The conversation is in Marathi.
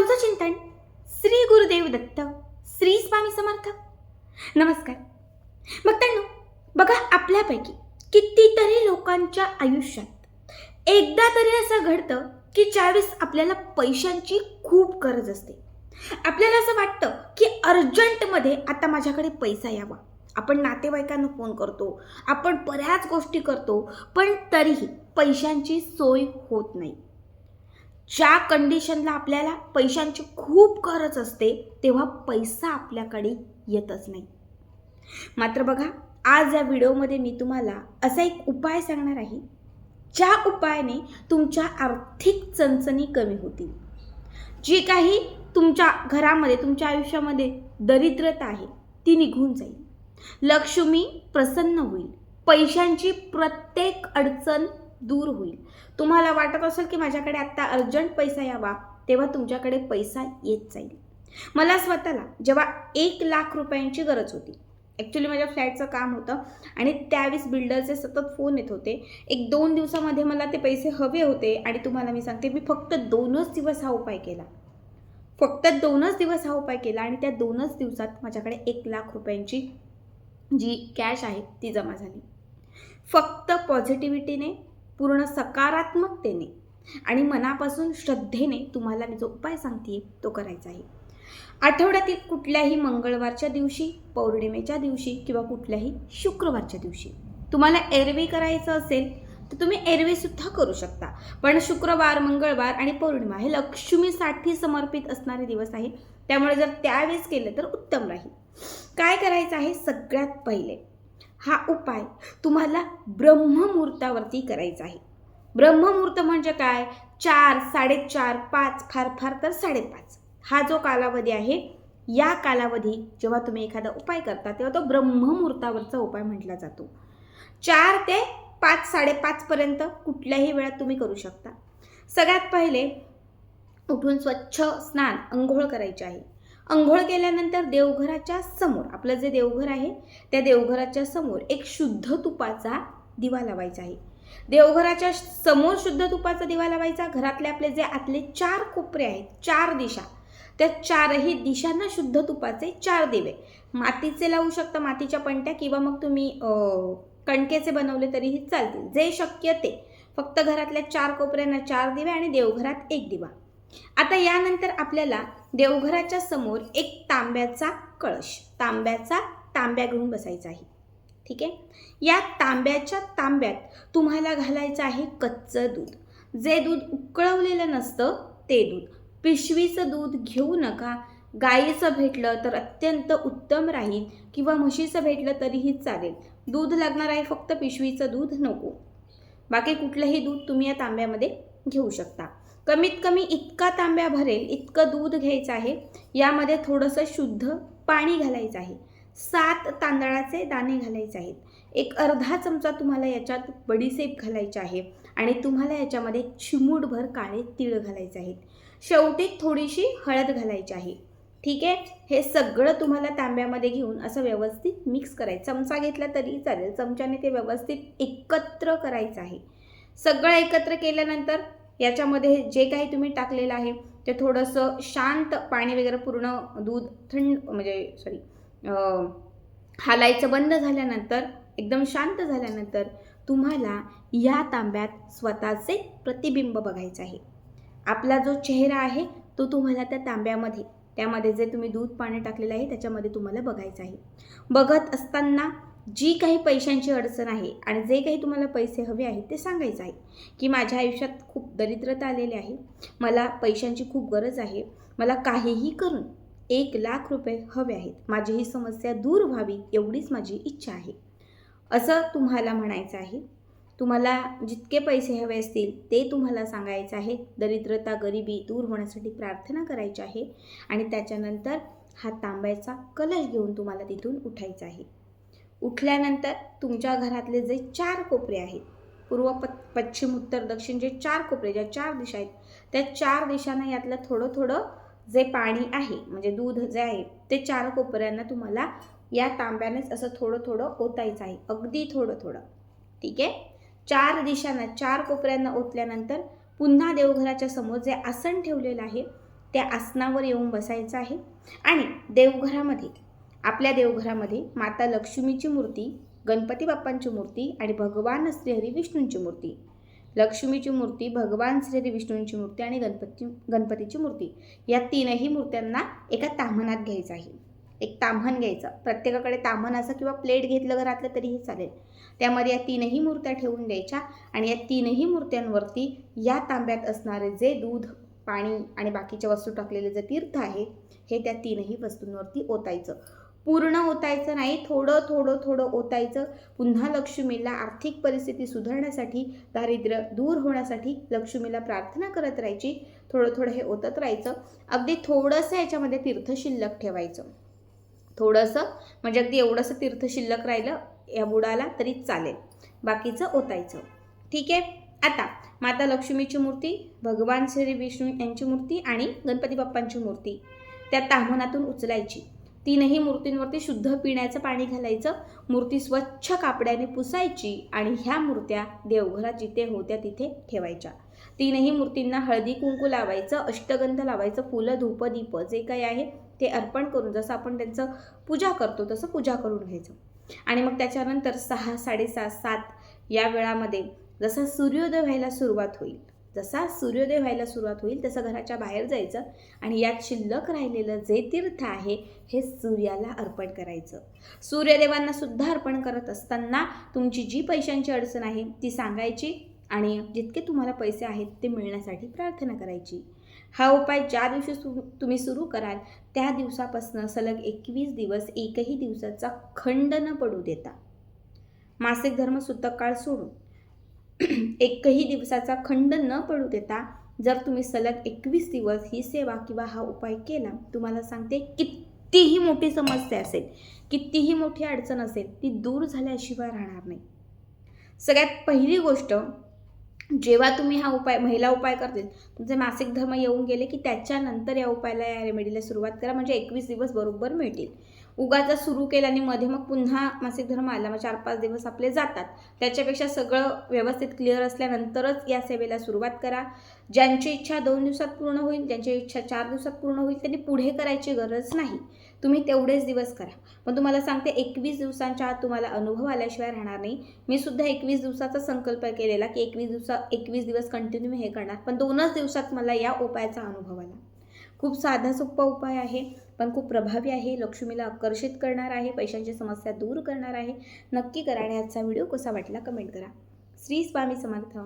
साधूचं चिंतन श्री गुरुदेव दत्त श्री स्वामी समर्थ. नमस्कार. भक्तांनो बघा आपल्यापैकी कितीतरी लोकांच्या आयुष्यात एकदा तरी असं घडतं की ज्यावेळेस आपल्याला पैशांची खूप गरज असते. आपल्याला असं वाटतं की अर्जंटमध्ये आता माझ्याकडे पैसा यावा. आपण नातेवाईकांना फोन करतो आपण बऱ्याच गोष्टी करतो पण तरीही पैशांची सोय होत नाही. ज्या कंडिशनला आपल्याला पैशांची खूप गरज असते तेव्हा पैसा आपल्याकडे येतच नाही. मात्र बघा आज या व्हिडिओमध्ये मी तुम्हाला असा एक उपाय सांगणार आहे ज्या उपायाने तुमच्या आर्थिक चणचणी कमी होतील. जी काही तुमच्या घरामध्ये तुमच्या आयुष्यामध्ये दरिद्रता आहे ती निघून जाईल. लक्ष्मी प्रसन्न होईल. पैशांची प्रत्येक अडचण दूर होईल. तुम्हाला वाटत असेल की माझ्याकडे आत्ता अर्जंट पैसा यावा तेव्हा तुमच्याकडे पैसा येत जाईल. मला स्वतःला जेव्हा एक लाख रुपयांची गरज होती ॲक्च्युली माझ्या फ्लॅटचं काम होतं आणि त्यावेळेस बिल्डरचे सतत फोन येत होते. एक दोन दिवसामध्ये मला ते पैसे हवे होते आणि तुम्हाला मी सांगते मी फक्त दोनच दिवस हा उपाय केला. फक्त दोनच दिवस हा उपाय केला आणि त्या दोनच दिवसात माझ्याकडे एक लाख रुपयांची जी कॅश आहे ती जमा झाली. फक्त पॉझिटिव्हिटीने पूर्ण सकारात्मकतेने आणि मनापासून श्रद्धेने तुम्हाला मी जो उपाय सांगते तो करायचा आहे. आठवड्यातील कुठल्याही मंगळवारच्या दिवशी पौर्णिमेच्या दिवशी किंवा कुठल्याही शुक्रवारच्या दिवशी तुम्हाला एरवी करायचं असेल तर तुम्ही एरवीसुद्धा करू शकता. पण शुक्रवार मंगळवार आणि पौर्णिमा हे लक्ष्मीसाठी समर्पित असणारे दिवस आहे त्यामुळे जर त्यावेळेस केलं तर उत्तम राहील. काय करायचं आहे? सगळ्यात पहिले हा उपाय तुम्हाला ब्रह्ममुहूर्तावरती करायचा आहे. ब्रह्ममुहूर्त म्हणजे काय? चार साडेचार पाच फार फार तर साडेपाच. हा जो कालावधी आहे या कालावधी जेव्हा तुम्ही एखादा उपाय करता तेव्हा तो ब्रह्ममुहूर्तावरचा उपाय म्हटला जातो. चार ते पाच साडेपाचपर्यंत कुठल्याही वेळात तुम्ही करू शकता. सगळ्यात पहिले उठून स्वच्छ स्नान अंघोळ करायचे आहे. अंघोळ केल्यानंतर देवघराच्या समोर आपलं जे देवघर आहे त्या देवघराच्या समोर एक शुद्ध तुपाचा दिवा लावायचा आहे. देवघराच्या समोर शुद्ध तुपाचा दिवा लावायचा घरातले आपले जे आतले चार कोपरे आहेत चार दिशा त्या चारही दिशांना शुद्ध तुपाचे चार दिवे. मातीचे लावू शकता मातीच्या पणट्या किंवा मग तुम्ही कणकेचे बनवले तरीही चालतील. जे शक्य ते. फक्त घरातल्या चार कोपऱ्यांना चार दिवे आणि देवघरात एक दिवा. आता यानंतर आपल्याला देवघराच्या समोर एक तांब्याचा कळश तांब्याचा तांब्या घेऊन बसायचा आहे. ठीक आहे? या तांब्याच्या तांब्यात तुम्हाला घालायचं आहे कच्चं दूध. जे दूध उकळवलेलं नसतं ते दूध. पिशवीचं दूध घेऊ नका. गाईचं भेटलं तर अत्यंत उत्तम राहील किंवा म्हशीचं भेटलं तरीही चालेल. दूध लागणार आहे फक्त पिशवीचं दूध नको. बाकी कुठलंही दूध तुम्ही या तांब्यामध्ये घेऊ शकता. कमीत कमी इतका तांब्या भरेल इतकं दूध घ्यायचं आहे यामध्ये थोडंसं शुद्ध पाणी घालायचं आहे. सात तांदळाचे दाणे घालायचे आहेत. एक अर्धा चमचा तुम्हाला याच्यात बडीसेप घालायचे आहे आणि तुम्हाला याच्यामध्ये चिमूटभर काळे तीळ घालायचे आहेत. शेवटी थोडीशी हळद घालायची आहे. ठीक आहे? हे सगळं तुम्हाला तांब्यामध्ये घेऊन असं व्यवस्थित मिक्स करायचं. चमचा घेतला तरी चालेल. चमच्याने ते व्यवस्थित एकत्र करायचं आहे. सगळं एकत्र केल्यानंतर याच्यामध्ये जे काही तुम्ही टाकलेलं आहे ते थोडंसं शांत पाणी वगैरे पूर्ण दूध थंड म्हणजे सॉरी हालायचं बंद झाल्यानंतर एकदम शांत झाल्यानंतर तुम्हाला या तांब्यात स्वतःचे प्रतिबिंब बघायचं आहे. आपला जो चेहरा आहे तो तुम्हाला त्या तांब्यामध्ये त्यामध्ये जे तुम्ही दूध पाणी टाकलेलं आहे त्याच्यामध्ये तुम्हाला बघायचं आहे. बघत असताना जी काही पैशांची अडचण आहे आणि जे काही तुम्हाला पैसे हवे आहेत ते सांगायचं आहे की माझ्या आयुष्यात खूप दरिद्रता आलेली आहे मला पैशांची खूप गरज आहे मला काहीही करून एक लाख रुपये हवे आहेत माझी ही समस्या दूर व्हावी एवढीच माझी इच्छा आहे. असं तुम्हाला म्हणायचं आहे. तुम्हाला जितके पैसे हवे असतील ते तुम्हाला सांगायचं आहे. दरिद्रता गरिबी दूर होण्यासाठी प्रार्थना करायची आहे आणि त्याच्यानंतर हा तांब्याचा कलश घेऊन तुम्हाला तिथून उठायचा आहे. उठल्यानंतर तुमच्या घरातले जे चार कोपरे आहेत पूर्व प पश्चिम उत्तर दक्षिण जे चार कोपरे ज्या चार दिशा आहेत त्या चार दिशांना यातलं थोडं थोडं जे पाणी आहे म्हणजे दूध जे आहे ते चार कोपऱ्यांना तुम्हाला या तांब्यानेच असं थोडं थोडं ओतायचं आहे. अगदी थोडं थोडं ठीक आहे? चार दिशांना चार कोपऱ्यांना ओतल्यानंतर पुन्हा देवघराच्या समोर जे आसन ठेवलेलं आहे त्या आसनावर येऊन बसायचं आहे. आणि देवघरामध्ये आपल्या देवघरामध्ये माता लक्ष्मीची मूर्ती गणपती बाप्पांची मूर्ती आणि भगवान श्रीहरी विष्णूंची मूर्ती. लक्ष्मीची मूर्ती भगवान श्रीहरी विष्णूंची मूर्ती आणि गणपती गणपतीची मूर्ती. या तीनही मूर्त्यांना एका ताम्हणात घ्यायचं आहे. एक ताम्हण घ्यायचं. प्रत्येकाकडे ताम्हण असं किंवा प्लेट घेतलं घरातलं तरीही चालेल. त्यामध्ये या तीनही मूर्त्या ठेवून द्यायच्या आणि या तीनही मूर्त्यांवरती या तांब्यात असणारे जे दूध पाणी आणि बाकीच्या वस्तू टाकलेले जे तीर्थ आहे हे त्या तीनही वस्तूंवरती ओतायचं. पूर्ण ओतायचं नाही थोडं थोडं थोडं ओतायचं. पुन्हा लक्ष्मीला आर्थिक परिस्थिती सुधारण्यासाठी दारिद्र्य दूर होण्यासाठी लक्ष्मीला प्रार्थना करत राहायची. थोडं थोडं हे ओतत राहायचं. अगदी थोडंसं याच्यामध्ये तीर्थ शिल्लक ठेवायचं. थोडंसं म्हणजे अगदी एवढंसं तीर्थ शिल्लक राहिलं या बुडाला तरी चालेल. बाकीचं ओतायचं. ठीक आहे? आता माता लक्ष्मीची मूर्ती भगवान श्री विष्णू यांची मूर्ती आणि गणपती बाप्पांची मूर्ती. त्या ताम्हणातून उचलायची. तीनही मूर्तींवरती शुद्ध पिण्याचं पाणी घालायचं. मूर्ती स्वच्छ कापड्याने पुसायची आणि ह्या मूर्त्या देवघरात जिथे होत्या तिथे ठेवायच्या. तीनही मूर्तींना हळदी कुंकू लावायचं अष्टगंध लावायचं फुलं धूप दीप जे काही आहे ते अर्पण करून जसं आपण त्यांचं पूजा करतो तसं पूजा करून घ्यायचं. आणि मग त्याच्यानंतर सहा साडेसहा सात या वेळामध्ये जसा सूर्योदय व्हायला सुरुवात होईल. जसा सूर्योदय व्हायला सुरुवात होईल तसं घराच्या बाहेर जायचं आणि यात शिल्लक राहिलेलं जे तीर्थ आहे हे सूर्याला अर्पण करायचं. सूर्यदेवांना सुद्धा अर्पण करत असताना तुमची जी पैशांची अडचण आहे ती सांगायची आणि जितके तुम्हाला पैसे आहेत ते मिळण्यासाठी प्रार्थना करायची. हा उपाय ज्या दिवशी सु तुम्ही सुरू कराल त्या दिवसापासून सलग एकवीस दिवस एकही दिवसाचा खंड न पडू देता. मासिक धर्म सुतक काळ सोडून एकही दिवसाचा खंड न पडू देता जर तुम्ही सलग एकवीस दिवस ही सेवा किंवा हा उपाय केला तुम्हाला सांगते कितीही मोठी समस्या असेल कितीही मोठी अडचण असेल ती दूर झाल्याशिवाय राहणार नाही. सगळ्यात पहिली गोष्ट जेव्हा तुम्ही हा उपाय महिला उपाय करतील तुमचे मासिक धर्म येऊन गेले की त्याच्यानंतर या उपायाला या रेमेडीला सुरुवात करा म्हणजे एकवीस दिवस बरोबर मिळतील. उगाचा सुरू केला आणि मध्ये मग पुन्हा मासिक धर्म आला. मग चार पाच दिवस आपले जातात. त्याच्यापेक्षा सगळं व्यवस्थित क्लिअर असल्यानंतरच या सेवेला सुरुवात करा. ज्यांची इच्छा दोन दिवसात पूर्ण होईल ज्यांची इच्छा चार दिवसात पूर्ण होईल त्यांनी पुढे करायची गरज नाही. तुम्ही तेवढेच दिवस करा. पण तुम्हाला सांगते एकवीस दिवसांच्या आत तुम्हाला अनुभव आल्याशिवाय राहणार नाही. मी सुद्धा एकवीस दिवसाचा संकल्प केलेला की एकवीस दिवसा एकवीस दिवस कंटिन्यू हे करणार. पण दोनच दिवसात मला या उपायाचा अनुभव आला. खूप साधा सोपा उपाय आहे पण खूप प्रभावी आहे. लक्ष्मीला आकर्षित करणार आहे पैशांची समस्या दूर करणार आहे. नक्की करा आणि आजचा व्हिडिओ कसा वाटला कमेंट करा. श्री स्वामी समर्थ.